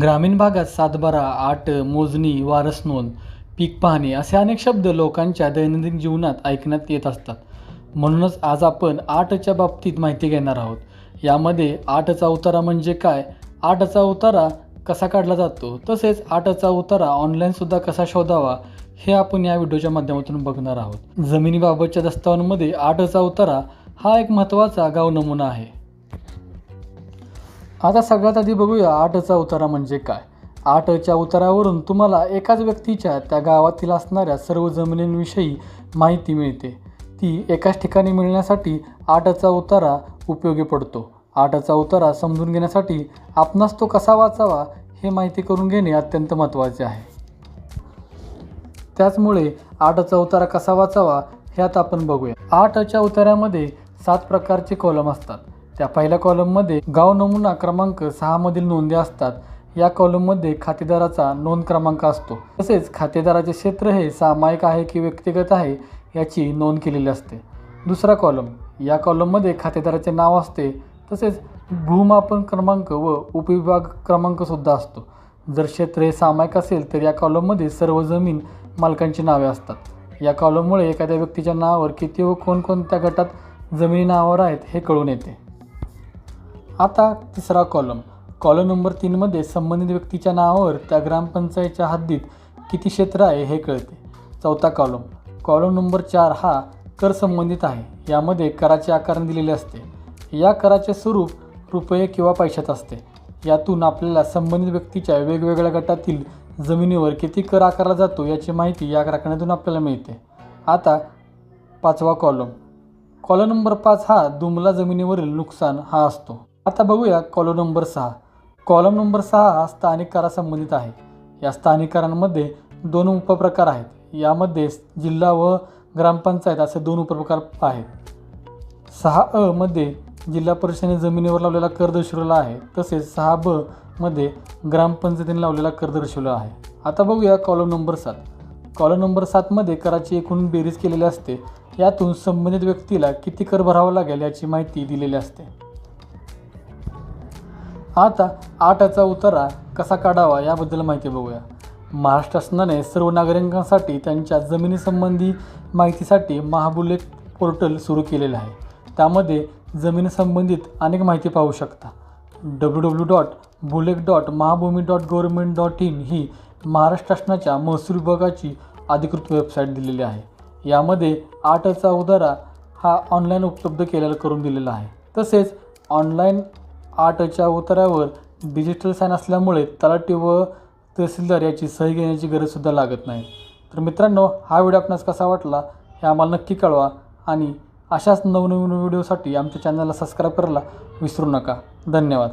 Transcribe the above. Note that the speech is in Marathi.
ग्रामीण भागात सातबारा आट मोजणी वारस नोंद पीक पाहणे असे अनेक शब्द लोकांच्या दैनंदिन जीवनात ऐकण्यात येत असतात. म्हणूनच आज आपण आटच्या बाबतीत माहिती घेणार आहोत. यामध्ये आटचा उतारा म्हणजे काय? आटचा उतारा कसा काढला जातो? तसेच आटचा उतारा ऑनलाईनसुद्धा कसा शोधावा? हे आपण या व्हिडिओच्या माध्यमातून बघणार आहोत. जमिनीबाबतच्या दस्तावांमध्ये आटचा उतारा हा एक महत्त्वाचा गाव नमुना आहे. आता सगळ्यात आधी बघूया आठचा उतारा म्हणजे काय. आठच्या उतारावरून तुम्हाला एकाच व्यक्तीच्या त्या गावातील असणाऱ्या सर्व जमिनींविषयी माहिती मिळते. ती एकाच ठिकाणी मिळण्यासाठी आठचा उतारा उपयोगी पडतो. आठचा उतारा समजून घेण्यासाठी आपणास तो कसा वाचावा हे माहिती करून घेणे अत्यंत महत्त्वाचे आहे. त्याचमुळे आठचा उतारा कसा वाचावा हे आता आपण बघूया. आठच्या उतारामध्ये सात प्रकारचे कॉलम असतात. त्या पहिल्या कॉलममध्ये गाव नमुना क्रमांक सहामधील नोंदी असतात. या कॉलममध्ये खातेदाराचा नोंद क्रमांक असतो. तसेच खातेदाराचे क्षेत्र हे सामायिक आहे की व्यक्तिगत आहे याची नोंद केलेली असते. दुसरा कॉलम. या कॉलममध्ये खातेदाराचे नाव असते. तसेच भूमापन क्रमांक व उपविभाग क्रमांकसुद्धा असतो. जर क्षेत्र हे सामायिक असेल तर या कॉलममध्ये सर्व जमीन मालकांची नावे असतात. या कॉलममुळे एखाद्या व्यक्तीच्या नावावर किती व कोणकोणत्या गटात जमिनी नावावर आहेत हे कळून येते. आता तिसरा कॉलम कॉलम नंबर तीनमध्ये संबंधित व्यक्तीच्या नावावर त्या ग्रामपंचायतच्या हद्दीत किती क्षेत्र आहे हे कळते. चौथा कॉलम कॉलम नंबर चार हा कर संबंधित आहे. यामध्ये कराचे आकारण दिलेले असते. या कराचे स्वरूप रुपये किंवा पैशात असते. यातून आपल्याला संबंधित व्यक्तीच्या वेगवेगळ्या गटातील जमिनीवर किती कर आकारला जातो याची माहिती या आकड्यातून आपल्याला मिळते. आता पाचवा कॉलम कॉलम नंबर पाच हा दुमला जमिनीवरील नुकसान हा असतो. आता बघूया कॉलम नंबर सहा. कॉलम नंबर सहा हा स्थानिक करासंबंधित आहे. या स्थानिक करांमध्ये दोन उपप्रकार आहेत. यामध्ये जिल्हा व ग्रामपंचायत असे दोन उपप्रकार आहेत. सहा अ मध्ये जिल्हा परिषदेने जमिनीवर लावलेला कर दर्शवलेला आहे. तसेच सहा ब मध्ये ग्रामपंचायतीने लावलेला कर दर्शवला आहे. आता बघूया कॉलम नंबर सात. कॉलम नंबर सातमध्ये कराची एकूण बेरीज केलेली असते. यातून संबंधित व्यक्तीला किती कर भरावा लागेल याची माहिती दिलेली असते. आता आठचा उतारा कसा काढावा याबद्दल माहिती बघूया. महाराष्ट्र शासनाने सर्व नागरिकांसाठी त्यांच्या जमिनीसंबंधी माहितीसाठी महाबुलेट पोर्टल सुरू केलेलं आहे. त्यामध्ये जमिनीसंबंधित अनेक माहिती पाहू शकता. W W dot bullet dot Mahabhumi dot government dot in ही महाराष्ट्र शासनाच्या महसूल विभागाची अधिकृत वेबसाईट दिलेली आहे. यामध्ये आठचा उतारा हा ऑनलाईन उपलब्ध केलेला करून दिलेला आहे. तसेच ऑनलाईन आठच्या उतारावर डिजिटल साईन असल्यामुळे तलाठी व तहसीलदार याची सही घेण्याची गरजसुद्धा लागत नाही. तर मित्रांनो हा व्हिडिओ आपणास कसा वाटला हे आम्हाला नक्की कळवा आणि अशाच नवनवीन व्हिडिओसाठी आमच्या चॅनलला सबस्क्राईब करायला विसरू नका. धन्यवाद.